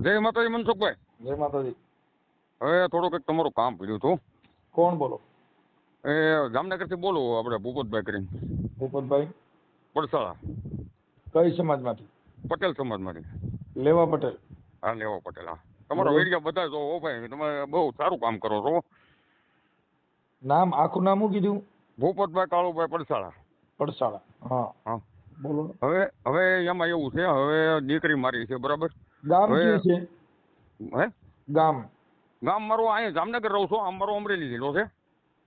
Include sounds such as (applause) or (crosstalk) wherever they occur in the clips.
જય માતાજી મનસુખભાઈ. જય માતાજી. હવે થોડુંક એક તમારું કામ પડ્યું હતું. કોણ બોલો? એ જામનગરથી બોલો આપણે ભૂપતભાઈ કરીને. ભૂપતભાઈ? પડસાળા. કઈ સમાજમાંથી? પટેલ સમાજમાંથી. લેવા પટેલ. હા લેવા પટેલ હા. તમારો વેડિયા બધા જો ઓ ભાઈ તમે બહુ સારું કામ કરો છો. નામ આખું નામ શું કીધું? ભૂપતભાઈ કાળુભાઈ પડસાળા. પડસાળા હા. હા. બોલો. હવે હવે એમાં એવું છે હવે દીકરી મારી છે બરાબર? ગામ કયું છે? હે? ગામ. ગામ મારું અહીંયા જામનગર રહું છું. આમ મારો અમરેલી જિલ્લો છે.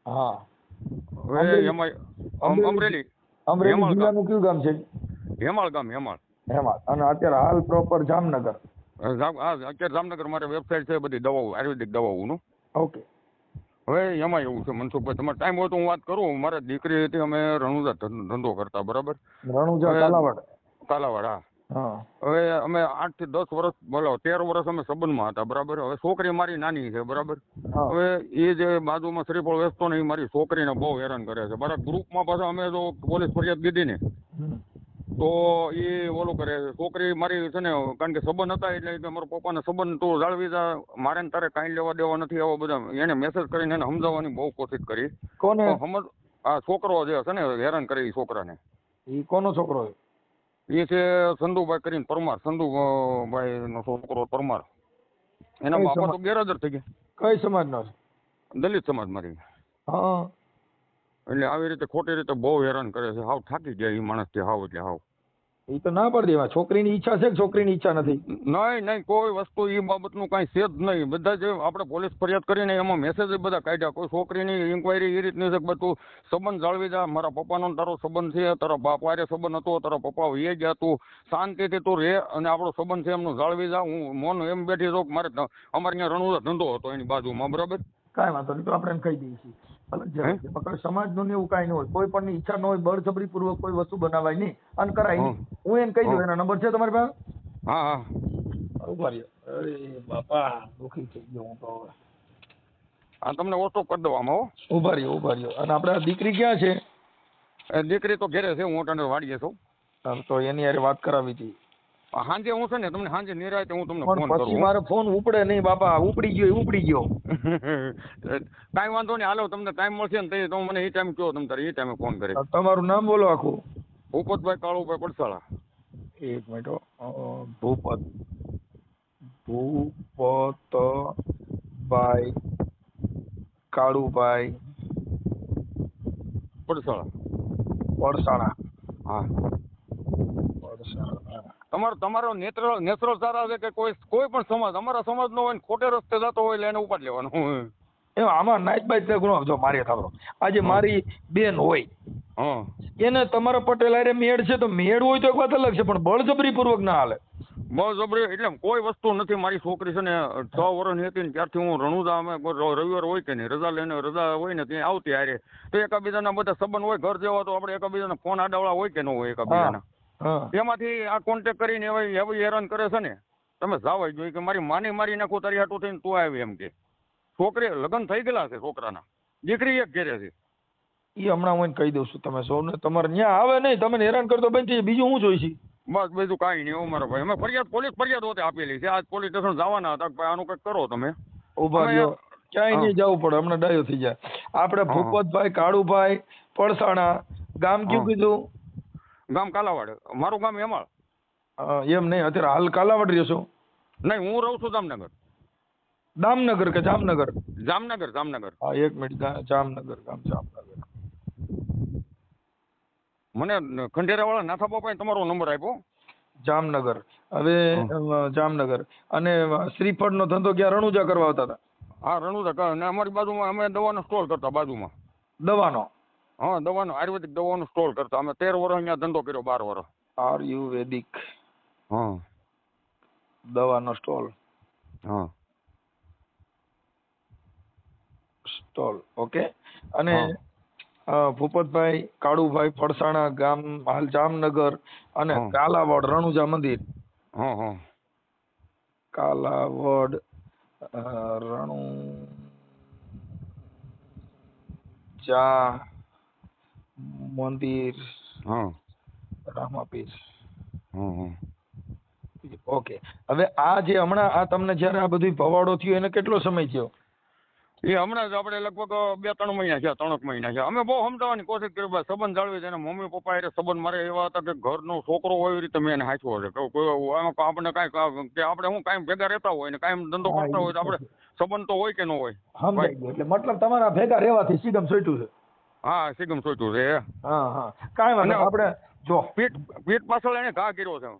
હા. એમાં અમરેલી? અમરેલી. જિલ્લાનું કયું ગામ છે? હેમાળ ગામ હેમાળ. હેમાળ. અને અત્યારે હાલ પ્રોપર જામનગર. અત્યારે જામનગર મારે વેબસાઇટ છે બધી દવાઓ આયુર્વેદિક દવાઓનું. ઓકે. હવે એમાં એવું છે મનસુખભાઈ તમારે ટાઈમ હોય તો હું વાત કરું. મારે દીકરી હતી અમે રણુજા ધંધો કરતા બરાબર? રણુજા કાલાવાડ. કાલાવાડ હા. હા. હવે અમે આઠથી દસ વર્ષ બોલો તેર વર્ષ અમે સંબંધમાં હતા બરાબર? હવે છોકરી મારી નાની છે બરાબર? હવે એ જે બાજુમાં શ્રીફળ વેચતો ને એ મારી છોકરીને બહુ હેરાન કરે છે. બરાબર? ગ્રુપમાં પાછા અમે જો પોલીસ ફરિયાદ દીધી ને. તો એ ઓલું કરે છે. છોકરી મારી છે ને કારણ કે સંબંધ હતા એટલે મારા પપ્પાને સંબંધ તું જાળવી જા મારે ને તારે કાંઈ લેવા દેવા નથી આવો બધા એને મેસેજ કરીને એને સમજાવવાની બહુ કોશિશ કરી. કોને? સમજ આ છોકરો જે છે ને હેરાન કરે એ છોકરાને. એ કોનો છોકરો છે? એ છે સંધુભાઈ કરીને પરમાર સંધુભાઈ નો છોકરો પરમાર. એના બાપા તો ગેરહાજર થઈ ગયા. કઈ સમાજનો દલિત સમાજ હા. એટલે આવી રીતે ખોટી રીતે બહુ હેરાન કરે છે. હાવ થાકી ગયા એ માણસથી હાવ એટલે હાવ. ઈ તો ના પાડી દેવા છોકરીની ઈચ્છા છે કે છોકરીની ઈચ્છા નથી? નહીં નહીં કોઈ વસ્તુ એ બાબતનું કાંઈ છે જ નહીં. બધા જે આપણે પોલીસ ફરિયાદ કરીને એમાં મેસેજ બધા કાઢ્યા. કોઈ છોકરીની ઇન્કવાયરી એ રીતની છે કે બધું સંબંધ જાળવી જા. મારા પપ્પાનો તારો સંબંધ છે તારા બાપ હારે સંબંધ હતો તારા પપ્પા એ ગયા તું. શાંતિથી તું રહે અને આપણો સંબંધ છે એમનો જાળવી જા. હું મોન એમ બેઠી છું કે મારે અમારે અહીંયા રણુદા ધંધો હતો એની બાજુમાં. બરાબર? કાંઈ વાંધો નહીં. તો આપણે એમ કહી દઈએ છીએ. સમાજનું એવું કાંઈ ન હોય કોઈ પણ ઈચ્છા ન હોય બળજબરી પૂર્વક કોઈ વસ્તુ બનાવાય નહીં. અને કરાય નહીં. હું. એને કહી દઉં એના નંબર છે તમારી પાસે? હા હા. ઊભા અરે બાપા દુખી થઈ ગયો હું તો આ તમને ઓછો કરી દઉં આમાં હો. ઊભા રહ્યો ઊભા રહ્યો. અને આપણે દીકરી ક્યાં છે? દીકરી તો ઘેરે છે હું તને વાડીએ છું. તો એની યારે વાત કરાવી હતી. સાંજે હું છે ને તમને સાંજે નિરાય હું તમને ફોન કરું. પછી મારો ફોન ઉપડે નહીં બાપા. ઉપડી ગયો ઉપડી ગયો. (laughs) કાંઈ વાંધો નહીં. હાલો તમને ટાઈમ મળશે ને તો મને એ ટાઈમ કહો તમે તારે એ ટાઈમે ફોન કરી. તમારું નામ બોલો આખું. ભૂપતભાઈ કાળુભાઈ પડસાળા. એક મિનિટ. ભૂપત. ભૂપતભાઈ કાળુભાઈ પડસાળા. પડસાળા. હા. તમારો તમારો નેત્ર નેત્રો સારા છે કે કોઈ કોઈ પણ સમાજ અમારા સમાજ નો હોય ને ખોટે રસ્તે જતો હોય એટલે એને ઉપાડ લેવાનો. એમ આમાં નાઈટ બાઈટ ને જો મારી થાબરો આજે મારી બેન હોય એને તમારા પટેલ હારે મેળ છે તો મેળ હોય તો એક વાત અલગ છે પણ બળજબરી પૂર્વક ના હાલે. બળજબરી એટલે કોઈ વસ્તુ નથી. મારી છોકરી છે ને છ વર્ષની હતી ને ત્યારથી હું રણુદા અમે રવિવાર હોય કે નહીં રજા લઈને રજા હોય ને ત્યાં આવતી હારે. તો એકાબીજાના બધા સંબંધ હોય ઘર જેવા તો આપણે એકાબીજાના ફોન આડાવડા હોય કે ન હોય એકાબીજાના. એમાંથી આ કોન્ટેક કરીને એવા એવી હેરાન કરે છે ને તમે જાવાય જોઈએ કે મારી માની મારી નાખું તારી હાટું થઈને તું આવી એમ કે. છોકરી લગ્ન થઈ ગયેલા છે છોકરાના. દીકરી એક ઘેરે છે. એ હમણાં હું કહી દઉં છું તમે સૌને તમારે ત્યાં આવે નહીં તમે હેરાન કરતો બંધ થઈ બીજું હું જોઈશી? બસ બીજું કાંઈ નહીં એવું મારા ભાઈ. અમે ફરિયાદ પોલીસ ફરિયાદ હોતે આપેલી છે. આજ પોલીસ સ્ટેશન જવાના હતા ભાઈ આનું કંઈક કરો તમે. ઊભા રહ્યો. ક્યાંય નહીં જવું પડે હમણાં ડાયો થઈ જાય. આપણે ભૂપતભાઈ કાળુભાઈ પડસાણા ગામ કયું કીધું? ગામ કાલાવાડ. મારું ગામ હેમાળ. એમ નહીં. અત્યારે હાલ કાલાવાડ રહ્યો છો. નહીં હું રહું છું જામનગર. દામનગર કે જામનગર? જામનગર જામનગર. હા એક મિનિટ. જામનગર ગામ જામનગર. મને ખંડેરાવાળા નાથા બાપાએ તમારો નંબર આપ્યો. જામનગર. હવે જામનગર. અને શ્રીફળનો ધંધો ક્યાં રણુજા કરવા આવતા હતા? હા રણુજા અને અમારી બાજુમાં અમે દવાનો સ્ટોલ કરતા બાજુમાં. દવાનો? હા દવાનો આયુર્વેદિક દવાનો સ્ટોલ કરતા. અમે તેર વર્ષ અહીંયા ધંધો કર્યો બાર વર્ષ આયુર્વેદિક હા. દવાનો સ્ટોલ હા. સ્ટોલ ઓકે અને. ભૂપતભાઈ કાળુભાઈ ફળસાણા ગામ હાલ જામનગર અને કાલાવડ રણુજા મંદિર. કાલાવડ રણુજા જા મંદિર. હા. રામાપીર. હમ હમ. ઓકે. હવે આ જે હમણાં આ તમને જ્યારે આ બધું ભવાડો થયો એને કેટલો સમય થયો? એ હમણાં જ આપણે લગભગ બે ત્રણ મહિના છે ત્રણ મહિના છે અમે બહુ સમજાવવાની કોશિશ કરી ભાઈ સંબંધ જાળવી છે. મમ્મી પપ્પા એ સંબંધ મારે એવા હતા કે ઘરનો છોકરો હોય એવી રીતે મેં એને હાંચવો છે. કે કોઈ આપણે કાંઈ કે આપણે હું કાંઈ ભેગા રહેતા હોય ને કાંઈ ધંધો કરતા હોય તો આપણે સંબંધ તો હોય કે ન હોય? એટલે મતલબ તમારા ભેગા રહેવાથી સીધમ સોટ્યું છે. હા સિગમ સોચ્યું છે હા. હા કાંઈ વાંધો આપણે જો. પીઠ પીઠ પાછળ એને ઘા કર્યો છે.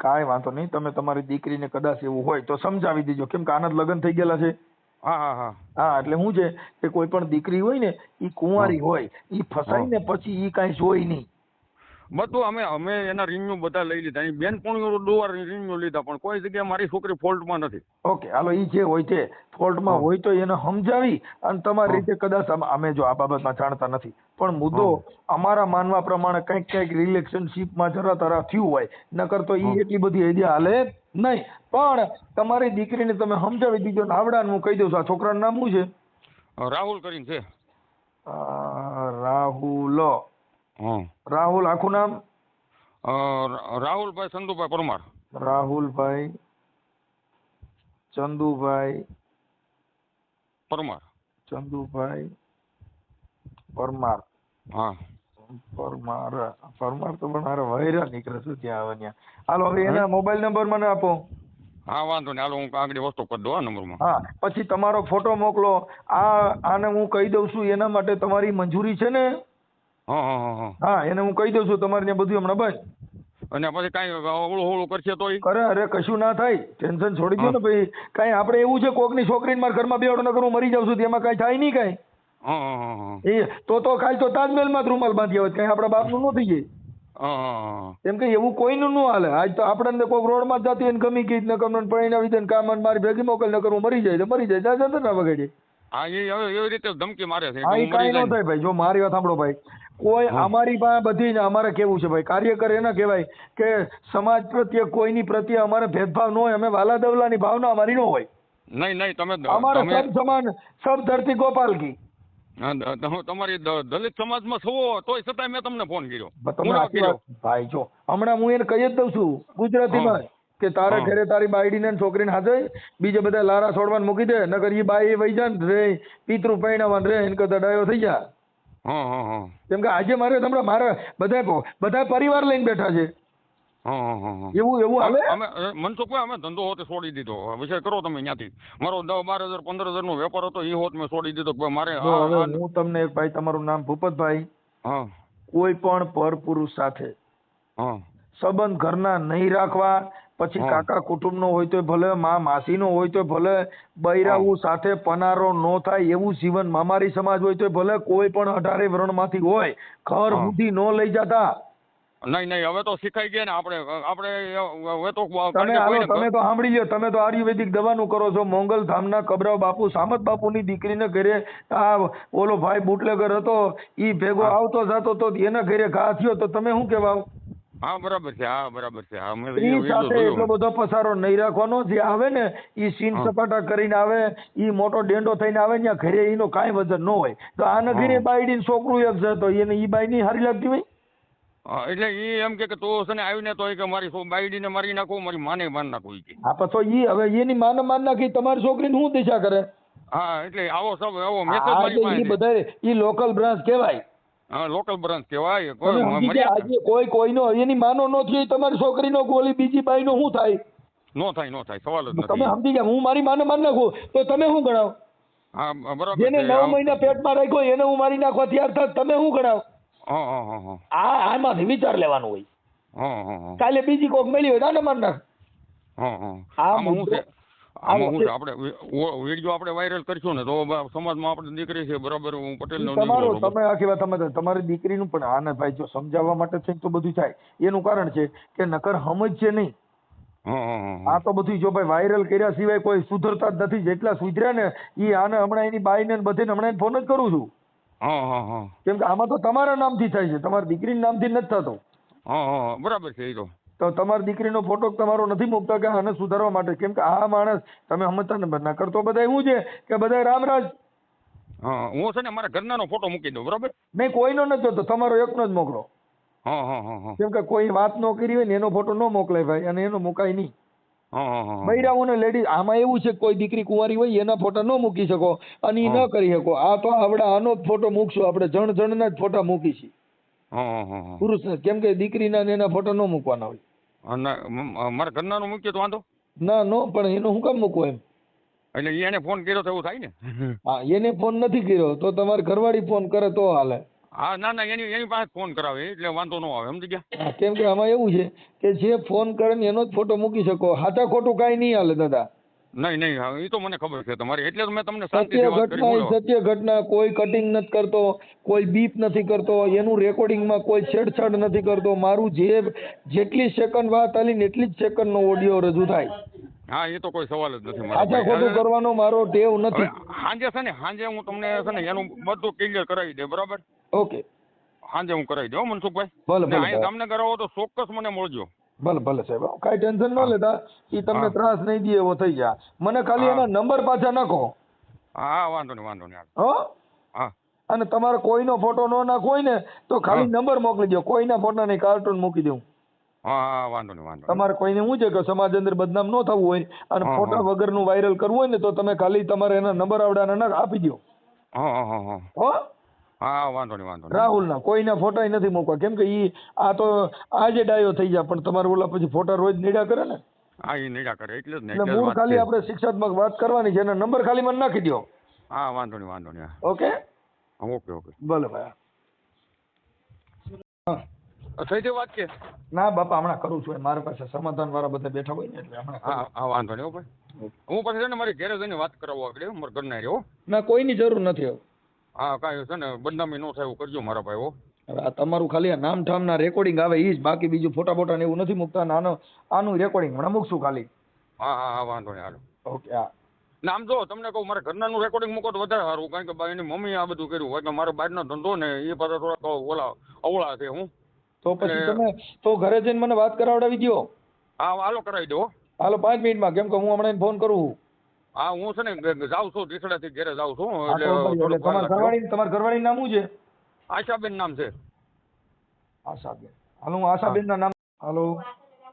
કાંઈ વાંધો નહીં. તમે તમારી દીકરીને કદાચ એવું હોય તો સમજાવી દેજો. કેમ કે આના જ લગ્ન થઈ ગયેલા છે. હા હા હા. હા એટલે શું છે કે કોઈ પણ દીકરી હોય ને એ કુંવારી હોય એ ફસાઈ ને પછી એ કાંઈ જોઈ નહીં. બધું અમે અમે એના રિન્યુ બધા લઈ લીધા. અહીં બેન પણ દુવાર રિન્યુ લીધા પણ કોઈ જગ્યાએ મારી છોકરી ફોલ્ટમાં નથી. ઓકે હાલો એ જે હોય તે ફોલ્ટમાં હોય તો એને સમજાવી અને તમારી રીતે કદાચ અમે જો આ બાબતમાં જાણતા નથી. પણ મુદ્દો અમારા માનવા પ્રમાણે કંઈક કંઈક રિલેશનશીપમાં જરા તરા થયું હોય. નકર તો એ એટલી બધી આઈડિયા હાલે નહીં. પણ તમારી દીકરીને તમે સમજાવી દીધો ને આવડાને હું કહી દઉં છું. આ છોકરાનું નામ શું છે? રાહુલ કરીને છે. રાહુલ. રાહુલ આખું નામ? રાહુલભાઈ ચંદુભાઈ પરમાર. રાહુલભાઈ ચંદુભાઈ પરમાર. ચંદુભાઈ પરમાર. હા. પરમાર પરમાર તો પણ હારે વૈરા નીકળે શું ત્યાં આવે ત્યાં. હાલો હવે એના મોબાઈલ નંબર મને આપો. હા વાંધો નહીં. હાલો હું આગળ વસ્તુ કરી દઉં આ નંબરમાં. હા પછી તમારો ફોટો મોકલો. આ આને હું કહી દઉં છું એના માટે તમારી મંજૂરી છે ને? હા એને હું કહી દઉં છું તમારે ત્યાં બધું હમણાં બસ. અને પછી કાંઈ હળું હળું કરશે તોય? અરે અરે કશું ના થાય. ટેન્શન છોડી દો ને ભાઈ. કાંઈ આપણે એવું છે કોકની છોકરીને મારા ઘરમાં બેવડો ન કરું મરી જાઉં છું તેમાં કાંઈ થાય નહીં કાંઈ. એ તો તો ખાલી તો તાજમહેલમાં જ રૂમાલ બાંધી આવે કાંઈ આપણા બાપનું ન થઈ જાય. એમ કે એવું કોઈનું ન હાલે. આજ તો આપણને કોઈક રોડમાં જતી હોય ને ગમી ગઈ ન કમને પરિણાવી દે ને કામ મારી ભેગી મોકલ ન કરું મરી જાય તો મરી જાય. જા જતા ના વગાડી હા એ એવી રીતે ધમકી મારે છે હા એ કાંઈ ન થાય ભાઈ જો મારી વાત સાંભળો ભાઈ. કોઈ અમારી પાસે બધી ને અમારે કેવું છે ભાઈ કાર્યકર એને કહેવાય કે સમાજ પ્રત્યે કોઈની પ્રત્યે અમારે ભેદભાવ ન હોય અમે વાલા દવલાની ભાવના અમારી ન હોય. નહીં નહીં તમે અમારે સબ સમાન સબ ધરતી ગોપાલ કી. તમારી દલિત દલિત સમાજમાં છો તોય છતાંય મેં તમને ફોન કર્યો. ભાઈ જો હમણાં હું એને કહી જ દઉં છું ગુજરાતીમાં. કે તારે ઘરે તારી બાયડીને ને છોકરીને હાથે બીજે બધા લારા છોડવાને મૂકી દે નકર ઈ બાઈ વહી જાય ને રે પિતૃ પરિણામવાન રે એને કદા ડાયો થઈ જા. કેમ કે આજે મારે તમને મારે બધા બધા પરિવાર લઈને બેઠા છે. એવું એવું અમે અ, મનસુખભાઈ અમે ધંધો હોતે છોડી દીધો. વિષય કરો તમે ત્યાંથી મારો દસ બાર હજાર પંદર હજાર નો વેપાર હતો એ હોત મેં છોડી દીધો. મારે હું તમને એક ભાઈ તમારું નામ ભૂપતભાઈ. હા. કોઈ પણ પર પુરુષ સાથે સંબંધ ઘરના નહીં રાખવા પછી કાકા કાકા કુટુંબનો હોય તો ભલે મા માસીનો હોય તો ભલે બૈરાવું સાથે પનારો નો થાય એવું જીવન મામારી સમાજ હોય તો ભલે કોઈ પણ અઢારે વર્ણમાંથી હોય ઘર. સુધી નો લઈ જતા. નહીં નહીં હવે તો શીખાઈ ગયા ને આપણે આપણે હવે તો તમે હાલો તમે તો સાંભળી લ્યો તમે તો આયુર્વેદિક દવાનું કરો છો મોંગલ ધામના કબરાવ બાપુ સામત બાપુની દીકરીને ઘરે આ ઓલો ભાઈ બુટલેગર હતો ઈ ભેગો આવતો જાતો તો એના ઘરે ઘા થયો તો તમે શું કહેવા? હા બરાબર છે હા બરાબર છે. હા મેં સાથે એટલો બધો પસારો નહીં રાખવાનો. જે આવે ને એ સીન સપાટા કરીને આવે એ મોટો ડેંડો થઈને આવે ત્યાં ઘરે એનો કાંઈ વજન ન હોય. તો આ હા. ઘરે છોકરું એક છે તો એને એ બાઈ ની હારી લાગતી હોય? એટલે એ એમ કે તો તું છે ને આવીને તો કે મારી બાયડીને મારી નાખું મારી માને માન નાખું એ હા પછી એ હવે એની માને માન નાખી તમારી છોકરીને શું દિશા કરે? હા એટલે આવો સબ આવો મેસેજ છે. બધાય ઈ લોકલ બ્રાન્ચ કહેવાય. હા લોકલ બ્રાન્ચ કહેવાય તમે કોઈ કોઈનો એની માનો ન થયો તમારી છોકરીનો ગોલી બીજી બાઈનો શું થાય? નો થાય નો થાય સવાલ જ તમે સમજી ગયા હું મારી માને માન નાખું તો તમે શું ગણાવ? હા બરાબર જેને. નવ મહિના પેટમાં રાખ્યો એને હું મારી નાખવા તૈયાર થાય તમે શું ગણાવ? આ આમાંથી વિચાર લેવાનું હોય. કાલે બીજી કોક મળી હોય ના માર નાખ. હા હા. આમાં શું મુદ્દો- છે આમાં શું વચ્ચે- છે આપણે વીડિયો આપણે વાયરલ કરશું ને તો સમાજમાં આપણે દીકરી છે બરાબર હું પટેલ ઈ તમે આખી વાત સમજ તમારી દીકરીનું પણ આને ભાઈ જો સમજાવવા માટે છે તો બધું થાય. એનું કારણ છે કે નકર સમજશે નહીં. આ તો બધું જો ભાઈ વાયરલ કર્યા સિવાય કોઈ સુધરતા જ નથી. જેટલા સુધર્યા ને એ આને હમણાં એની બાઈને ને બધીને હમણાં ફોન જ કરું છું. કેમ કે આમાં તો તમારા નામથી થાય છે. તમારી દીકરીના નામથી નથી થતો. બરાબર છે એ તો. તો તમારી દીકરીનો ફોટો તમારો નથી મૂકતા કે આને સુધારવા માટે. કેમ કે આ માણસ તમે સમજતા ને કરતો બધા એવું છે કે બધા રામરાજ. હા હું છે ને મારા ઘરનાનો ફોટો મૂકી દઉં બરાબર? નહીં કોઈનો નથી જોતો તમારો એકનો જ મોકલો. હા હા હા હા. કેમ કે કોઈ વાત ન કરી હોય ને એનો ફોટો ન મોકલાય ભાઈ અને એનો મુકાય નહીં. બૈરાઓને લેડીઝ આમાં એવું છે કોઈ દીકરી કુંવારી હોય એના ફોટા ન મૂકી શકો અને ઈ ન કરી શકો. આ તો આવડા આનો જ ફોટો મૂકશું આપણે જણ જણના જ ફોટા મૂકીશું. પુરુષ કેમ કે દીકરીના ને એના ફોટો ન મૂકવાના હોય. મારા ઘરના ઘરનાનું મૂક્યો તો વાંધો? ના નો પણ એનો હું કામ મૂકવો એમ? એટલે એને ફોન કર્યો તો એવું થાય ને? હા એને ફોન નથી કર્યો તો તમારી ઘરવાળી ફોન કરે તો હાલે. હા ના ના એની એની પાસે ફોન કરાવે એટલે વાંધો ન આવે સમજી ગયા? કેમ કે આમાં એવું છે કે જે ફોન કરે ને એનો જ ફોટો મૂકી શકો. હાથા ખોટું કાંઈ નહીં હાલે દાદા. નહીં નહીં હા એ તો મને ખબર છે તમારી. એટલે મેં તમને સત્ય ઘટના સત્ય ઘટના કોઈ કટિંગ નથી કરતો કોઈ બીપ નથી કરતો એનું રેકોર્ડિંગમાં કોઈ છેડછાડ નથી કરતો. મારું જે જેટલી સેકન્ડ વાત આલી ને એટલી જ સેકન્ડનો ઓડિયો રજૂ થાય. હા એ તો કોઈ સવાલ જ નથી મારા સાચા ખોટું કરવાનો મારો ટેવ નથી. સાંજે છે ને હાંજે હું તમને છે ને એનું બધું ક્લિયર કરાવી દે બરાબર? ઓકે સાંજે હું કરાવી દઉં મનસુખભાઈ. ભલે, ભલે, તમને ભલે. જામનગર આવો તો ચોક્કસ મને મળજો. ભલે ભલે સાહેબ કાંઈ ટેન્શન ન લેતા. એ તમને ત્રાસ નહીં દે એવો થઈ જાય મને ખાલી એના નંબર પાછા નાખો. હા વાંધો નહીં વાંધો નહીં. હો? હા. અને તમારે કોઈનો ફોટો ન નાખો હોય ને તો ખાલી નંબર મોકલી દો. કોઈના ફોટા નહીં કાર્ટૂન મૂકી દઉં. હા વાંધો નહીં વાંધો તમારે કોઈને શું છે કે સમાજ અંદર બદનામ ન થવું હોય અને ફોટા. વગરનું વાયરલ કરવું હોય ને તો તમે ખાલી તમારે એના નંબર આવડાના આપી દો. હા હા. હા? હા વાંધો નહીં વાંધો નહીં. રાહુલના કોઈના ફોટા નથી મૂકવા. કેમ કે ઈ આ તો આજે ડાયો થઈ જાય પણ તમારે ઓલા પછી ફોટા રોજ નીડા કરે ને? હા એ નીડા કરે એટલે જ ને એટલે એટલે મૂળ ખાલી આપણે શિક્ષાત્મક વાત કરવાની છે એના નંબર ખાલી મને નાખી દો હા વાંધો નહીં વાંધો નહીં ઓકે? Okay okay. ભલે ભાઈ થઈ ગઈ વાત કે? ના બાપા હમણાં કરું છું મારા પાસે સમાધાન વાળા બધા બેઠા હોય ને એટલે હમણાં હા હા વાંધો નહીં ભાઈ. હું પછી છે ને મારી ઘેરે જઈને વાત કરાવવા આગળ મારા ઘરના રહ્યો ના કોઈની જરૂર નથી હવે. હા કાંઈ છે ને બદનામી ન થાય એવું કરજો મારા ભાઈ હો. હવે આ તમારું ખાલી આ નામ ઠામના રેકોર્ડિંગ આવે એ જ બાકી બીજું ફોટા ફોટા ને એવું નથી મૂકતા નાનો આનું રેકોર્ડિંગ હમણાં મૂકશું ખાલી. હા હા હા વાંધો નહીં હાલો. ઓકે હા. નામ જો તમને કહું મારે ઘરનાનું રેકોર્ડિંગ મૂકો તો વધારે સારું કારણ કે એની મમ્મી આ બધું કર્યું એટલે મારો બહારનો ધંધો ને એ પાછા થોડા ઓલા અવળા છે હું. તો પછી તમે તો ઘરે જઈને મને વાત કરાવડાવી દ્યો. હા હાલો કરાવી દો હાલો પાંચ મિનિટમાં કેમ કે હું હમણાં ફોન કરું હા હું છે ને જાઉં છું ઢીસડાથી ઘેરે જાઉં છું એટલે તમારા ઘરવાળી તમારા ઘરવાળી નામ શું છે? આશાબેન નામ છે. આશાબેન. હાલો હું આશાબેન ના નામ હાલો.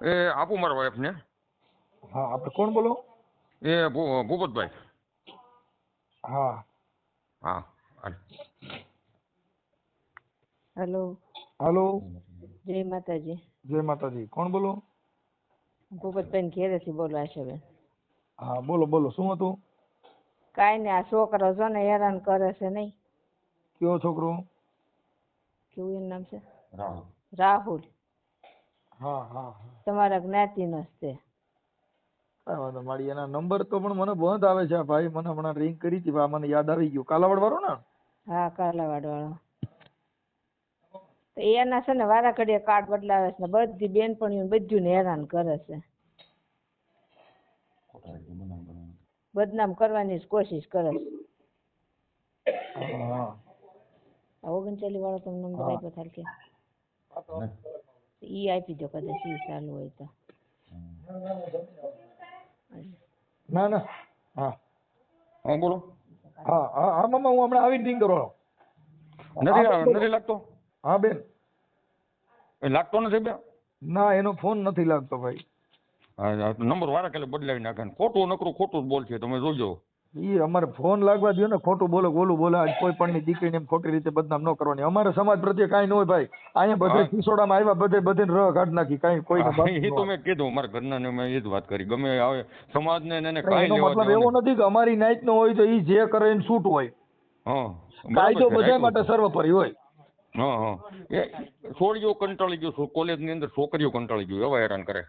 એ આપું મારા વાઈફને. હા આપણે કોણ બોલો? એ ભૂપતભાઈ. હા. હા હેલો. હેલો. જય માતાજી. જય માતાજી. કોણ બોલો? ભૂપતબેન ઘેરેથી બોલો આશાબેન. હા બોલો બોલો શું હતું? કાઈ નહીં આ છોકરો છે ને હેરાન કરે છે નહીં. કયો છોકરો? કેવું એનું નામ છે? રાહુલ. હા હા હા. તમારા જ્ઞાતિનો જ છે. કાંઈ વાંધો મારી એના નંબર તો પણ મને બંધ આવે છે ભાઈ. મને હમણાં રિંગ કરી હતી ભાઈ મને યાદ આવી ગયું. કાલાવાડ વાળો ને? હા કાલાવાડ વાળો તો એના છે ને વારા ઘડીએ કાર્ડ બદલાવે છે ને બધી બેનપણીઓ બધું ને હેરાન કરે છે. બદનામ કરવાની જ કોશિશ કરે છે. ઓગણચાલીસ વાળો તમને નંબર. આપ્યો થાય કે. ઈ આપી દો કદાચ ઈ ચાલુ હોય તો. ના ના. હા. હા બોલો. હા હા હા મામા હું હમણાં આવીને રિંગ કરો નથી નથી લાગતો? હા બેન. લાગતો નથી બેન? ના એનો ફોન નથી લાગતો ભાઈ. નંબર વારા કાલે બદલાવી નાખે ખોટું નકરું ખોટું જ બોલશે તમે જોજો. ઈ અમારે ફોન લાગવા દો ને ખોટું બોલો બોલું બોલે આજ કોઈ પણ ની દીકરીને એમ ખોટી રીતે બદનામ ન કરવાની. અમારે સમાજ પ્રત્યે કાંઈ ન હોય ભાઈ. અહીંયા બધે. ખીસોડામાં આવ્યા બધે બધે રહ કાઢ નાખી કાંઈ કોઈ એ તો મેં કીધું મારા ઘરના ને મેં એ જ વાત કરી. ગમે આવે સમાજને ને એને કાંઈ મતલબ એવો નથી કે અમારી નાઈટ નો હોય તો ઈ જે કરે એને છૂટ હોય. હા કાયદો બધા. માટે સર્વોપરી હોય. હા હા. એ છોડીઓ કંટાળી ગયું કોલેજની અંદર છોકરીઓ કંટાળી ગયું એવા હેરાન કરે.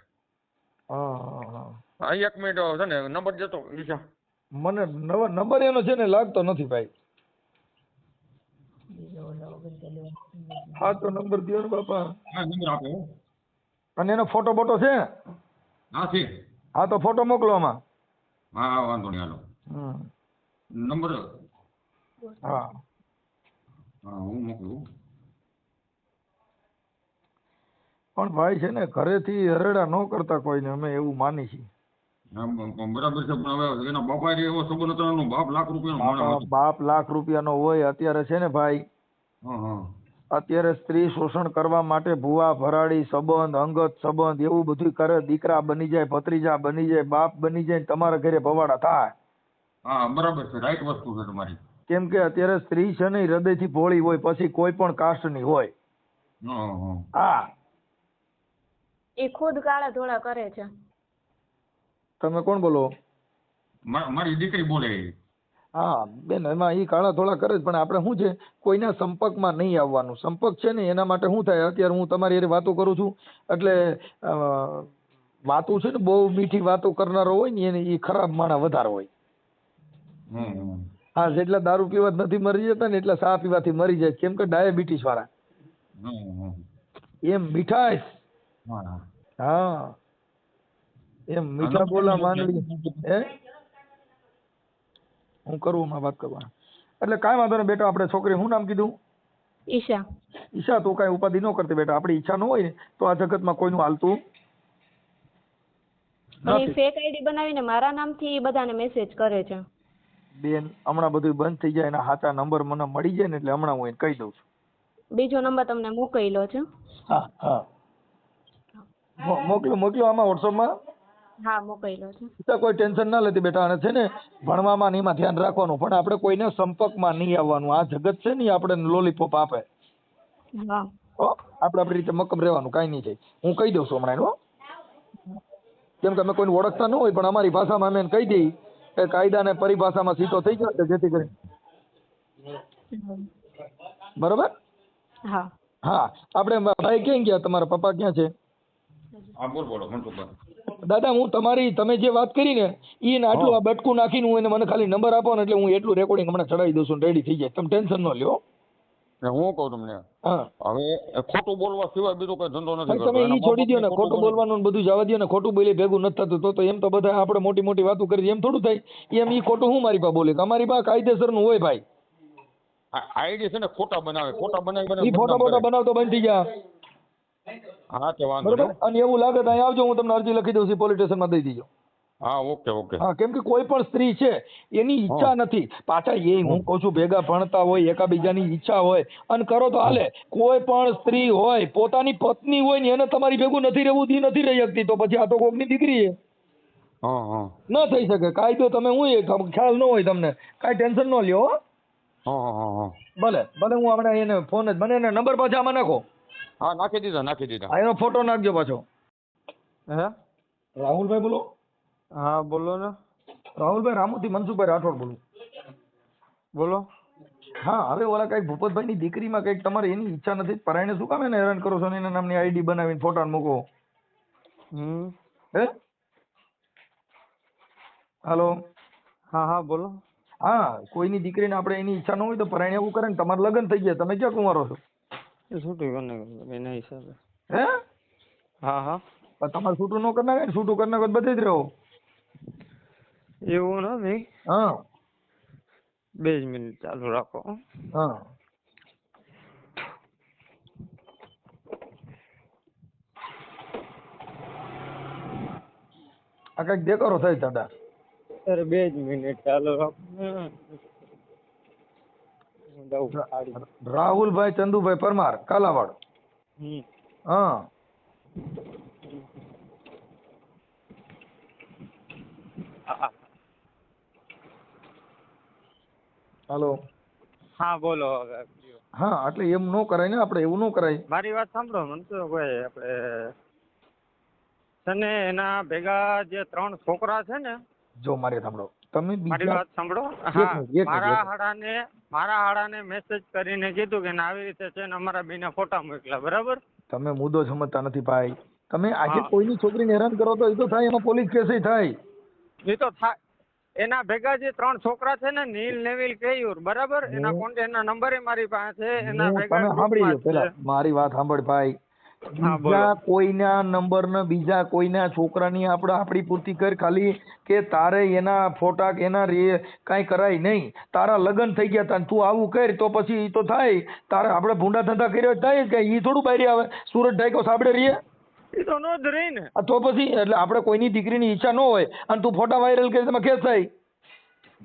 હા હા એક મિનિટ છે ને નંબર જતો. ઈશા મને નવ- નંબર એનો છે ને લાગતો નથી ભાઈ. હા તો નંબર દો ને બાપા. હા નંબર આપો. અને એનો ફોટો બોટો છે? હા છે. હા તો ફોટો મોકલો આમાં. હા વાંધો નહીં હાલો. હમ. નંબર? હા. હા હું મોકલું. પણ ભાઈ છે ને ઘરેથી હરેડા ન કરતા કોઈને અમે એવું માની છીએ. હા, બ- બ- બરાબર છે પણ હવે એના બાપા એવો સંબંધ હતો એનો બાપ લાખ રૂપિયાનો બાપા લાખ હોય અત્યારે છે ને ભાઈ અત્યારે સ્ત્રી શોષણ કરવા માટે ભુવા ભરાડી સંબંધ અંગત સંબંધ એવું બધું કરે દીકરા બની જાય ભત્રીજા બની જાય બાપ બની જાય તમારા ઘરે ભવાડા થાય. હા બરાબર છે રાઈટ વસ્તુ છે તમારી. કેમ કે અત્યારે સ્ત્રી છે ને હૃદયથી ભોળી હોય પછી કોઈ પણ કાસ્ટની હોય. હા. એ ખુદ કાળા ધોળા કરે છે. તમે કોણ બોલો? મારી દીકરી બોલે. હા બેન એમાં એ કાળા ધોળા કરે પણ આપણે શું છે કોઈના સંપર્કમાં નહીં આવવાનું. સંપર્ક છે ને એના માટે શું થાય? અત્યારે હું તમારી હારે વાતો કરું છું એટલે વાતો છે ને બહુ મીઠી વાતો કરનારો હોય ને એને એ ખરાબ માણા વધારે હોય. હં, જેટલા દારૂ પીવા નથી મરી જતા ને એટલા ચા પીવાથી મરી જાય કેમ કે ડાયાબિટીસ વાળા. એમ મીઠાશ. હા. હા. એમ મીઠા બોલા માંડવી. હે? હું કરું માં વાત કરવા એટલે કાંઈ વાંધો નહીં બેટા આપણે છોકરી શું નામ કીધું? ઈશા. ઈશા તું કાંઈ ઉપાધિ ન કરતી બેટા. આપણી ઈચ્છા ન હોય ને તો આ જગતમાં કોઈનું હાલતું નથી. ફેક આઈડી બનાવીને મારા નામથી બધાને મેસેજ કરે છે. બેન હમણાં બધું બંધ થઈ જાય એના સાચા નંબર મને મળી જાય ને એટલે હમણાં હું એને કહી દઉં છું. બીજો નંબર તમને મોકલ્યો છે. હા હા. મોકલો મોકલો આમાં વોટ્સઅપમાં? હા મોકલ્યો છે. કોઈ ટેન્શન ના લેતી બેટા અને છે ને ભણવામાં ને એમાં ધ્યાન રાખવાનું પણ આપણે કોઈને સંપર્કમાં નહીં આવવાનું. આ જગત છે ને આપણે લોલીપોપ આપે. હા. આપણે આપણી રીતે મક્કમ રહેવાનું કાંઈ નહીં થાય. હું કહી દઉં છું હમણાં એનું કેમ કે અમે કોઈને ઓળખતા ન હોય પણ અમારી ભાષામાં અમે કહી દઈ કે કાયદાને પરિભાષામાં સીધો થઈ ગયો છે જેથી કરી બરોબર? હા. હા. આપણે ભાઈ ક્યાં ગયા? તમારા પપ્પા ક્યાં છે? હા બોલ બોલો મનસુખભાઈ દાદા હું તમારી તમે જે વાત કરી ને એ આટલું આ બટકું નાખીને હું એને મને ખાલી નંબર આપો ને એટલે હું એટલું રેકોર્ડિંગ હમણાં ચડાવી દઉં છું રેડી થઈ જાય. તમે ટેન્શન ન લ્યો. હું કહું તમને હવે ખોટું બોલવા સિવાય બીજો કઈ ધંધો નથી તમે ઈ છોડી દો ને ખોટું બોલવાનું બધું જવા દો ને ખોટું બોલી ભેગું નથી થતું. તો એમ તો બધા આપણે મોટી મોટી વાતો કરી એમ થોડું થાય. એમ ઈ ખોટું હું મારી પાસે બોલે? અમારી પાસે કાયદેસરનું હોય ભાઈ. આઈડી છે ને ખોટા બનાવે ખોટા બનાવી બનાવી ફોટા બોટા બનાવતો બંધ થઈ જા. હા તે વાંધો બરોબર. અને એવું લાગે તો અહીં આવજો હું તમને અરજી લખી દઉં છું પોલીસ સ્ટેશનમાં દઈ દીજો. હા ઓકે ઓકે. હા કેમ કે કોઈ પણ સ્ત્રી છે એની ઈચ્છા નથી. પાછા એ હું કહું છું ભેગા ભણતા હોય એકાબીજાની ઈચ્છા હોય અને કરો તો હાલે. કોઈ પણ સ્ત્રી હોય પોતાની પત્ની હોય ને એને તમારી ભેગું નથી રહેવું દી નથી રહી શકતી તો પછી આ તો કોકની દીકરી છે હા હા. ન થઈ શકે. કાયદો તમે હું એ ખ્યાલ ન હોય તમને. કાંઈ ટેન્શન ન લ્યો ભલે ભલે હું હમણાં એને ફોન જ મને એને નંબર પાછા આમાં નાખો. હા નાખી દીધા નાખી દીધા. એનો ફોટો નાખજો પાછો. હે? રાહુલભાઈ બોલો. હા બોલો ને. રાહુલભાઈ રામુથી મનસુખભાઈ રાઠોડ બોલું. બોલો. હા હવે ઓલા કંઈક ભૂપતભાઈની દીકરીમાં કંઈક તમારે એની ઈચ્છા નથી પરાયણે શું કામ એને હેરાન કરો છો ને એના નામની આઈડી બનાવીને ફોટા મૂકો? હમ. હે? હાલો. હા હા બોલો. હા કોઈની દીકરીને આપણે એની ઈચ્છા ન હોય તો પરાયણ એવું કરે ને તમારે લગ્ન થઈ ગયા તમે ક્યાં કુંવારો છો? એ છૂટી કરીને એના હિસાબે હે હા હા પણ તમારે છૂટું ન કરી નાખે ને છૂટું કરી નાખો તો બધે જ રહો એવું નથી હા બે જ મિનિટ ચાલુ રાખો હા આ કંઈક દેખાડો થાય દાદા અરે બે જ મિનિટ ચાલુ રાખો હું દઉં સાડી. રાહુલભાઈ ચંદુભાઈ પરમાર કાલાવાડ. હા હા. હાલો. હા બોલો હા એટલે એમ નો કરાય ને આપણે એવું ન કરાય. મારી વાત સાંભળો મનસુખભાઈ આપણે છે ને એના ભેગા જે ત્રણ છોકરા છે ને જો મારે સાંભળો. તમે મારી વાત સાંભળો? હા મારા હાડાને મારા હાડાને મેસેજ કરીને કીધું કે આવી રીતે છે ને અમારા બેના ફોટા મોકલા બરાબર? તમે મુદ્દો સમજતા નથી ભાઈ. તમે આજે કોઈની છોકરીને હેરાન કરો તો એ તો થાય એનો પોલીસ કેસ થાય. એ તો થાય. એના ભેગા જે ત્રણ છોકરા છે ને નીલ નેવિલ કેયુર બરાબર? એના કોન્ટેક્ટ એના નંબર મારી પાસે એના ભેગા સાંભળી પેલા મારી વાત સાંભળ ભાઈ. બીજા કોઈના નંબર ને બીજા કોઈના છોકરાની આપણે આપણી પૂર્તિ કર ખાલી કે તારે એના ફોટા કે એના રે કાંઈ કરાય નહીં. તારા લગ્ન થઈ ગયા તા તું આવું કર તો પછી તો થાય. તારે આપણે ભૂંડા ધંધા કર્યો થાય કે એ થોડું બહાર આવે. સુરત ઢાઈકો સાંભળે રીએ એ તો નો જ રહી ને તો પછી એટલે આપણે કોઈની દીકરીની ઈચ્છા ન હોય અને તું ફોટા વાયરલ કરી તમે કેસ થાય?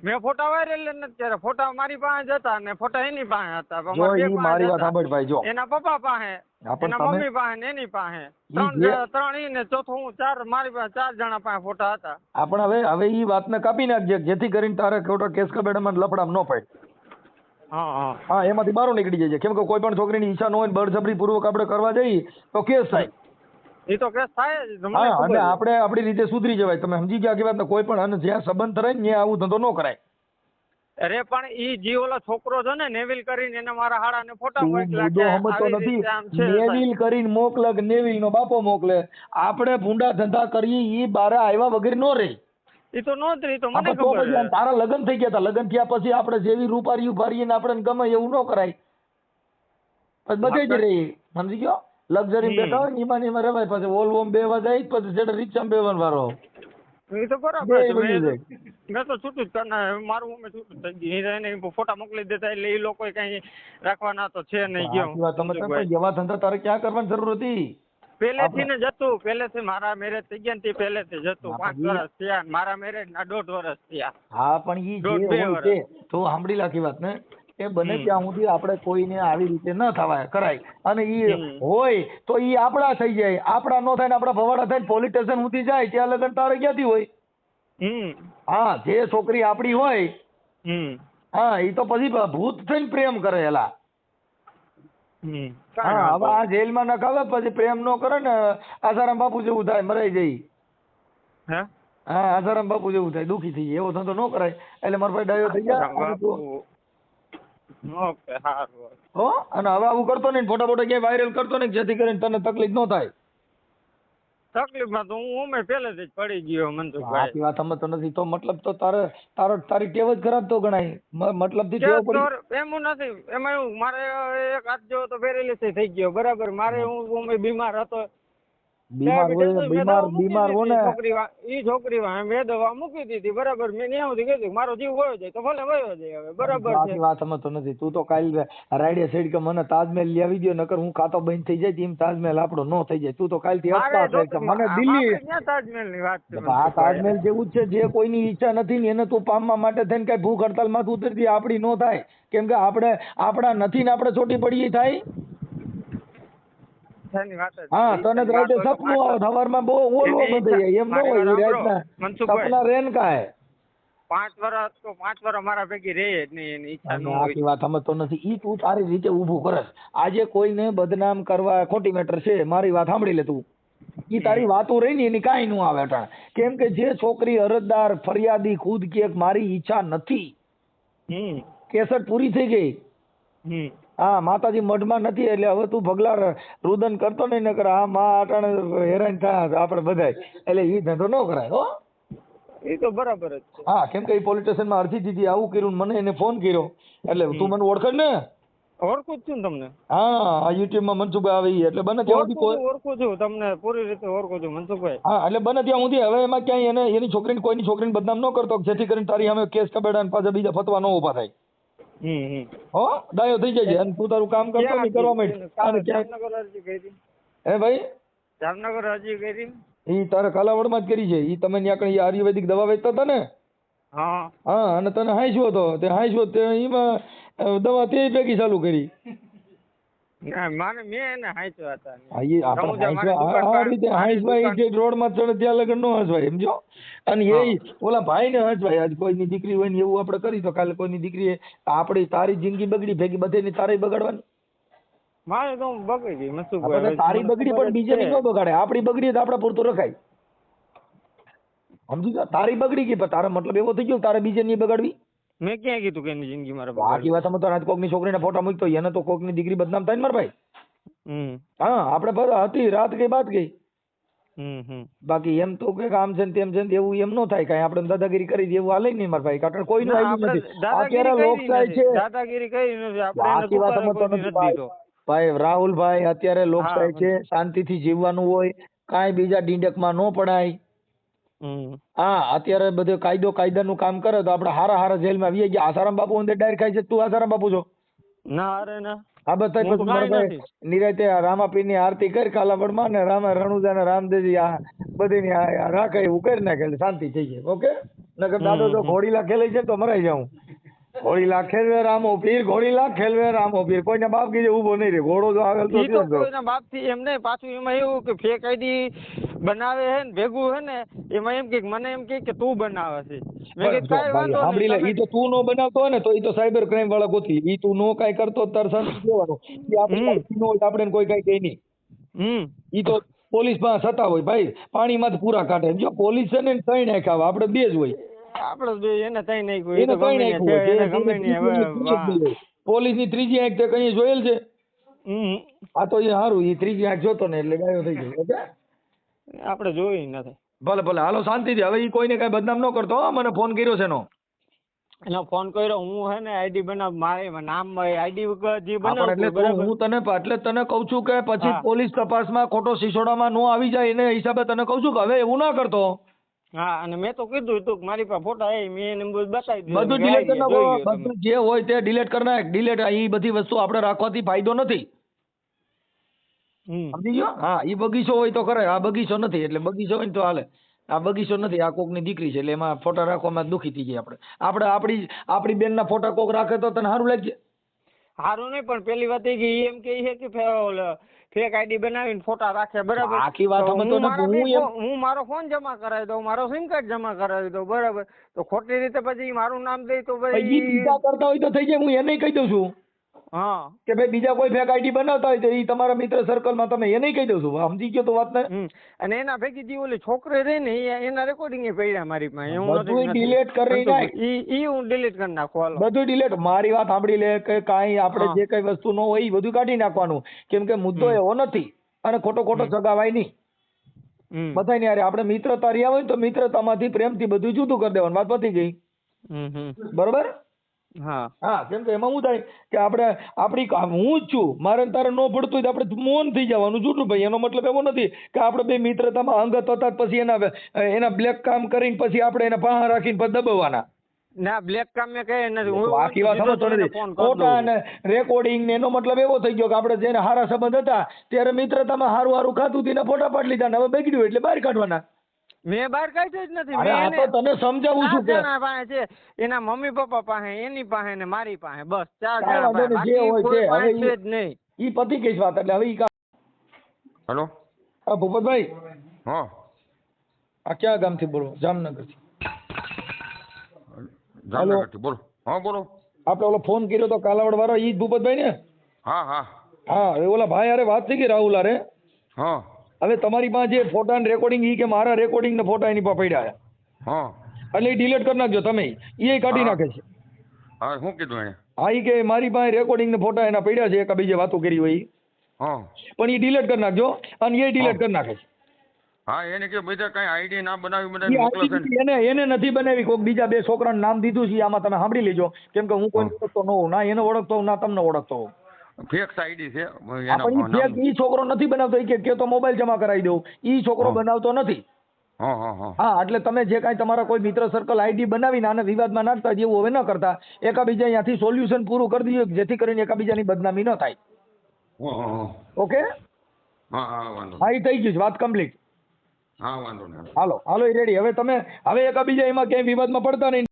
મેં ફોટા વાયરલ નથી કર્યા. ફોટા મારી પાસે જ હતા ને ફોટા એની પાસે હતા. જો મારા મારી વાત સાંભળ ભાઈ જો. એના પપ્પા પાસે. એના મમ્મી પાસે ને એની પાસે. ત્રણ ત્રણ ઈ ને ચોથો હું ચાર મારી પાસે ચાર જણા પાસે ફોટા હતા. આપણ હવે હવે ઈ વાતને કાપી નાખજે જેથી કરીને તારે ખોટા કેસ કબેડામાં લફડામાં ન પડે. હા હા. હા એમાંથી બારો નીકળી જાય કેમ કે કોઈ પણ છોકરીની ઈચ્છા ન હોય ને બળજબરી પૂર્વક આપણે કરવા જઈએ તો કેસ થાય. એ તો કેસ થાય જ હા અને. આપણે આપણી રીતે સુધરી જવાય. તમે સમજી ગયા કે વાત ને કોઈ પણ અને જ્યાં સંબંધ રહે ને ત્યાં આવું ધંધો ન કરાય. અરે પણ ઈ જે ઓલો છોકરો છે ને નેવિલ કરીને એને મારા હાડાને ફોટા મોકલા કે સમજતો નથી. નેવિલ કરીને મોકલે કે નેવિલ નો બાપો મોકલે? આપણે ભૂંડા ધંધા કરીએ ઈ બારે આવ્યા વગર નો રે ઈ તો નોંધ તો મને ખબર છે. તારા લગ્ન થઈ ગયા હતા. લગ્ન થયા પછી આપણે જેવી રૂપારી ઉભારીએ ને આપણે ગમે એવું ન કરાય. પછી બધે જ રહી. સમજી ગયો? લક્ઝરી. બેઠા હોય ને એમાં ને એમાં રવાય પછી વોલ્વોમ બેવા જાય પછી જેટલે રિક્ષામાં બેવાનો વારો. એ તો બરાબર છે મેં તો છૂટું જ કરનાર મારું અમે છૂટું થઈ ગયું. એને ફોટા મોકલી દેતા એટલે એ લોકો કઈ રાખવાના તો છે નહીં ગયો. તમે એવા ધંધા તારે ક્યાં કરવાની જરૂર હતી? પહેલેથી ને જતું પહેલેથી મારા મેરેજ થઈ ગયા ને તે પહેલેથી જતું. પાંચ વર્ષ થયા મારા મેરેજ ના દોઢ વર્ષ થયા. હા પણ એ જે હોય છે તો સાંભળી લાખી વાત ને એ બને. ત્યાં સુધી આપણે કોઈને આવી રીતે ન થવાય કરાય. અને ઈ હોય તો ઈ આપણા થઈ જાય. આપણા નો થાય ને આપણા ભવાડા થાય પોલીસ સ્ટેશન સુધી જાય ત્યાં લગન તારે ક્યાંથી હોય? હા જે છોકરી આપણી હોય હા ઈ તો પછી ભૂત થઈને પ્રેમ કરે એલા. હા હવે આ જેલમાં નખાવે પછી પ્રેમ નો કરે ને આસારામ બાપુ જેવું થાય મરાઈ જાય. હા? આસારામ બાપુ જેવું થાય દુખી થઈ જાય. એવો ધંધો ન કરાય. એટલે મારા ભાઈ ડાયો થઈ તું- ઓકે સારું હો? અને હવે આવું કરતો નહીં ફોટા ફોટા ક્યાંય વાયરલ કરતો નહીં જેથી કરીને તને તકલીફ ન થાય. તકલીફમાં તો હું અમે પહેલેથી જ પડી ગયો મનસુખભાઈ. આખી વાત સમજતો નથી. તો મતલબ તો તારે તારો તારી ટેવ જ ખરાબ તો ગણાય. મતલબથી ટેવ પડી એમ નથી. એમાં એવું મારે એક હાથ જેવો તો પેરેલિસિસ થઈ ગયો. બરાબર મારે હું. હું બીમાર હતો. બીમાર હોય બીમાર બીમાર હો ને ઈ છોકરી વા- મેં દવા મૂકી દીધી બરાબર. મેં ન્યા સુધી કીધું મારો જીવ વયો જાય તો ભલે વયો જાય હવે. બરાબર છે. વાત સમજતો નથી. તું તો કાલ રાઈડે સાઈડ કે મને તાજમહેલ લઈ આવી દો નકર હું ખાતો બંધ થઈ જાય તેમ તાજમહેલ આપણો નો થઈ જાય. તું તો કાલથી હસતા છે કે મને દિલ્હી તાજમહેલની વાત છે આ તાજમહેલ જેવું જ છે જે કોઈની ઈચ્છા નથી ને એને તું પામવા માટે થઈને કઈ ભૂખ હડતાલમાંથી ઉતરતી આપડી નો થાય. કેમ કે આપણે આપણા નથી ને આપણે છોટી પડીએ થાય. હા તને રાતે સપનું આવે સવારમાં બહુ ઓલો એની એમ ન હોય રાતના સપના રેન કાય પાંચ વર્ષ તો પાંચ વર્ષ મારા ભેગી રહે જ નહીં એની ઈચ્છા ન હોય. આખી વાત સમજતો નથી ઈ તું તારી રીતે ઊભું કરે આજે કોઈને બદનામ કરવા ખોટી મેટર છે મારી વાત સાંભળી લે તું. ઈ તારી વાતો રહી ને એની કાંઈ નું આવે અટાણ. કેમ કે જે છોકરી અરજદાર ફરિયાદી ખુદ કે મારી ઈચ્છા નથી. હમ. કેસર પૂરી થઈ ગઈ. હા માતાજી મઢમાં નથી એટલે હવે તું ભગલા રુદન કરતો નહીં નકર આ માં અટાણે હેરાન થાય આપણે બધાય. એટલે એ ધંધો ન કરાય હો. એ તો બરાબર જ છે. હા કેમ કે એ પોલીસ સ્ટેશનમાં અરજી દીધી આવું કર્યું મને એને ફોન કર્યો. એટલે તું મને ઓળખે ને? ઓળખું જ છું તમને. હા આ યુટ્યુબમાં મનસુખભાઈ આવે એટલે બને ત્યાં સુધી ઓળખું છું તમને પૂરી રીતે ઓળખું છું મનસુખભાઈ. હા એટલે બને ત્યાં સુધી હવે એમાં ક્યાંય એને એની છોકરીને કોઈની છોકરીને બદનામ ન કરતો જેથી કરીને તારી અમે કેસ કબેડા ને પાછા બીજા ફતવા ન ઊભા થાય. હો ડાયો થઈ જાય અને તું તારું કામ કરતો નહીં કરવા માંડ. અને જામનગર અરજી કરી. હે ભાઈ? જામનગર અરજી કરી. ઈ તારે કાલાવડમાં જ કરી છે. ઈ તમે ત્યાં કઈ આયુર્વેદિક દવા વેચતા હતા ને? હા. હા અને તને હાંસ્યો હતો તે હાંસ્યો તે એમાં દવા તે ભેગી ચાલુ કરી. મારે મેં એને હાંચ્યા હતા હા ઈ આપણે રમૂજા મારી હાંસવા દુકાન આ રીતે મારી હાંસવા ઈ દુકાન- જે રોડમાં ચડે ત્યાં લગન નો હસવાય સમજો? અને એ હા. ઓલા ભાઈને હસવાય આજ કોઈની દીકરી હોય ને એવું આપણે કરી તો કાલે કોઈની દીકરી આપણી તારી જિંદગી બગડી ભેગી બધેની તારે બગાડવાની. મારે તો બગડી ગઈ તારી બગડી પણ બીજે ની ન બગાડે. આપણી બગડી તો આપણા પૂરતું રખાય. સમજી તારી બગડી ગઈ પણ તારો મતલબ એવો થઈ ગયો તારે બીજે નહીં બગાડવી? મેં ક્યાં કીધું કે એની જિંદગી મારા બાકી વાત તો આજ કોકની છોકરીના ફોટા મૂકતો એને તો કોકની દીકરી બદનામ થાય ને મારા ભાઈ? હમ. હા આપણે ભર હતી રાત ગઈ બાત ગઈ. હમ બાકી એમ તો કે આમ છે ને તેમ છે ને એવું એમ ન થાય કઈ. આપણે દાદાગીરી કરી એવું હાલે નહીં મારા ભાઈ. કારણ કોઈ કોઈનું આવ્યું નથી. અત્યારે લોક થાય છે? દાદાગીરી કરી નથી. આપણે બાકી વાત સમજતો નથી ભાઈ. રાહુલ ભાઈ અત્યારે લોક થાય છે શાંતિથી જીવવાનું હોય. કાંઈ બીજા ડીંડકમાં ન પડાય. હા અત્યારે બધો કાયદો કાયદાનું કામ કરે તો આપણે હારા હારા જેલમાં આવી ગયા. આસારામ બાપુ અંદર ડાયર ખાય છે. તું આસારામ બાપુ છો? ના અરે ના. હા બસ પછી મારા નિરાતે આ રામાપીરની આરતી કરી કાલાવડમાં ને રામા રણુજા ને રામદેવજી આ બધીની આ- આ રાખે એવું કરી નાખે એટલે શાંતિ થઈ જાય. ઓકે? નકર દાદો તો ઘોડીલા ખેલે છે તો મરાઈ જાઉં. ઘોડીલા ખેલવે રામો પીર ઘોડીલા ખેલવે રામો પીર. કોઈના બાપ કીધે ઊભો નહીં રે ઘોડો જો આગળ તો તો થયો જ ગયો. એમ નહીં. પાછું એમાં એવું કે ફેક આઈડી બનાવે હે ને ભેગું હે ને એમાં એમ કે મને એમ કે કે તું બનાવે છે. મેં કે કાઈ વાંધો સાંભળી લે ઈ તો તું નો બનાવતો હોય ને તો ઈ તો સાયબર ક્રાઇમ વાળા ગોતી. ઈ તું નો કાઈ કરતો તર શાંતિ જોવાનું ઈ આપણે નો આપણે કોઈ કાઈ કહે નહીં. હમ. ઈ તો પોલીસ પાસે સતા હોય. ભાઈ પાણીમાં જ પૂરા કાઢે. જો પોલીસ છે ને ત્રણ નાખ્યા આપણે બે જ હોય. આપણે બે એને તઈ નાખ્યું એને નાખ્યું એને ગમે હવે વાહ. આંખ હોય. ત્રીજી આંખ તે કઈ જોયેલ છે? આ તો એ સારું એ ત્રીજી આંખ જોતો ને એટલે ગાયો થઈ ગયો ઓકે આપણે જોઈ નથી. ભલે ભલે હાલો શાંતિથી. હવે એ કોઈને કઈ બદનામ ન કરતો હો મને ફોન કર્યો છે એનો. એનો ફોન કર્યો હું હે ને આઈડી બનાવ મારે નામ આઈડી જે બનાવ એટલે હું તને એટલે તને કહું છું કે પછી. પોલીસ તપાસમાં ખોટો સિસોડામાં નો આવી જાય એને હિસાબે તને કહું છું કે હવે એવું ના કરતો. હા અને મેં તો કીધું હતું કે મારી પાસે ફોટા એ મેં એને બધું બતાવી દીધું બધું ડિલીટ કરી નાખો. બધું જે હોય તે ડિલીટ કરી નાખ. ડિલીટ એ બધી વસ્તુ આપણે રાખવાથી ફાયદો નથી. સમજી ગયો? હા એ બગીચો હોય તો કરે આ બગીચો નથી એટલે બગીચો હોય ને તો હાલે. આ બગીચો નથી આ કોકની દીકરી છે એટલે એમાં ફોટા રાખવામાં દુખી થઈ જાય આપણે. આપણે આપણી આપણી બેનના ફોટા કોક રાખે તો તને સારું લાગશે સારું નહીં પણ પેલી વાત એ કે એમ કે છે કે ફેક આઈડી બનાવીને ફોટા રાખે બરાબર? આખી વાત તો હું હું મારો ફોન જમા કરાવી દઉં મારો સિમ કાર્ડ જમા કરાવી દઉં બરાબર? તો ખોટી રીતે પછી મારું નામ દે તો પછી કરતા હોય તો થઈ જાય હું એને કહી દઉં છું. હા. કે ભાઈ બીજા કોઈ ફેક આઈડી બનાવતા હોય તો એ તમારા મિત્ર સર્કલમાં તમે એને કહી દઉં છું. સમજી ગયો તો વાત ને? અને એના ભેગી જે ઓલી છોકરી રહી ને એના રેકોર્ડિંગ એ પડ્યા મારી પાસે. હું બધું ડિલીટ કરી નાખ. ઈ હું ડિલીટ કરી નાખું હાલો. બધું ડિલીટ મારી વાત સાંભળી લે કે કાંઈ આપણે જે કઈ વસ્તુ ન હોય એ બધું કાઢી નાખવાનું. કેમ કે મુદ્દો એવો નથી. અને ખોટો ખોટો સગાવાય નહીં. બધાય ને આપણે મિત્રતા રહ્યા હોય તો મિત્રતામાંથી પ્રેમથી બધું જુદું કરી દેવાનું. વાત પતી ગઈ. બરોબર? હા. હા કેમ કે એમાં શું થાય કે આપણે આપણી હું જ છું મારે ને તારે ન પડતું હોય તો આપણે મૌન થઈ જવાનું જૂઠું ભાઈ એનો મતલબ એવો નથી કે આપણે બે મિત્રતામાં અંગત હતા પછી એના એના બ્લેક કામ કરીને પછી આપણે એને પાહા રાખીને પછી દબાવવાના. ના બ્લેક કામ મેં કહે નથી હું આખી વાત સમજતો નથી. ફોટા અને રેકોર્ડિંગ ને એનો મતલબ એવો થઈ ગયો કે આપણે જેને હારા સંબંધ હતા ત્યારે મિત્રતામાં હારું હારું ખાતું હતું ને ફોટા પાડી લીધા ને હવે બગડ્યું એટલે બહાર કાઢવાના. મેં બહાર કાઢ્યો જ નથી. અરે મેં આ એને તો તને સમજાવું છું કે જણા પાસે છે એના મમ્મી પપ્પા પાસે એની પાસે ને મારી પાસે. બસ ચાર જણા પાસે. જે હોય છે. હવે છે જ નહીં. ઈ પતી ગઈ વાત એટલે હવે ઈ કા હેલો? હા ભૂપતભાઈ. હા. આ ક્યાં ગામથી બોલો? જામનગરથી. જામનગરથી બોલો. હા બોલો. આપણે ઓલો ફોન કર્યો તો કાલાવડ વાળો ઈ જ ભૂપતભાઈ ને? હા હા. હા એ ઓલા ભાઈ અરે વાત થઈ ગઈ રાહુલ અરે હા. હવે તમારી પાસે જે ફોટા ને રેકોર્ડિંગ એ કે મારા રેકોર્ડિંગ ને ફોટા એની પાસે પડ્યા હા. એટલે એ ડિલીટ કરી નાખજો તમે. એ કાઢી નાખે છે. હા શું કીધું એને હા કે મારી પાસે રેકોર્ડિંગ ને ફોટા એના પડ્યા છે એક બીજે વાતો કરી હોય હા. પણ એ ડિલીટ કરી નાખજો અને એ ડિલીટ કરી નાખે છે. હા એને કે બધા કઈ આઈડી ના બનાવી બધા મોકલે એને એને નથી બનાવી કોઈક બીજા બે છોકરાનું નામ દીધું છે આમાં તમે સાંભળી લેજો. કેમ કે હું કોઈ ઓળખતો ન હોઉં. ના એને ઓળખતો હોઉં ના તમને ઓળખતો હોઉં. ફેક આઈડી છે એના ઈ છોકરો નથી બનાવતો એ કે તો મોબાઈલ જમા કરાવી દઉં. ઈ છોકરો બનાવતો નથી. હા એટલે તમે જે કાંઈ તમારા કોઈ મિત્ર સર્કલ આઈડી બનાવીને આને વિવાદમાં નાખતા જેવું હવે ન કરતા. એકાબીજા અહીંયાથી સોલ્યુશન પૂરું કરી દઈએ જેથી કરીને એકાબીજાની બદનામી ન થાય. ઓકે? હા એ થઈ ગયું છે વાત કમ્પ્લીટ હા વાંધો હાલો હાલો રેડી હવે તમે હવે એકાબીજા એમાં ક્યાંય વિવાદમાં પડતા નહીં.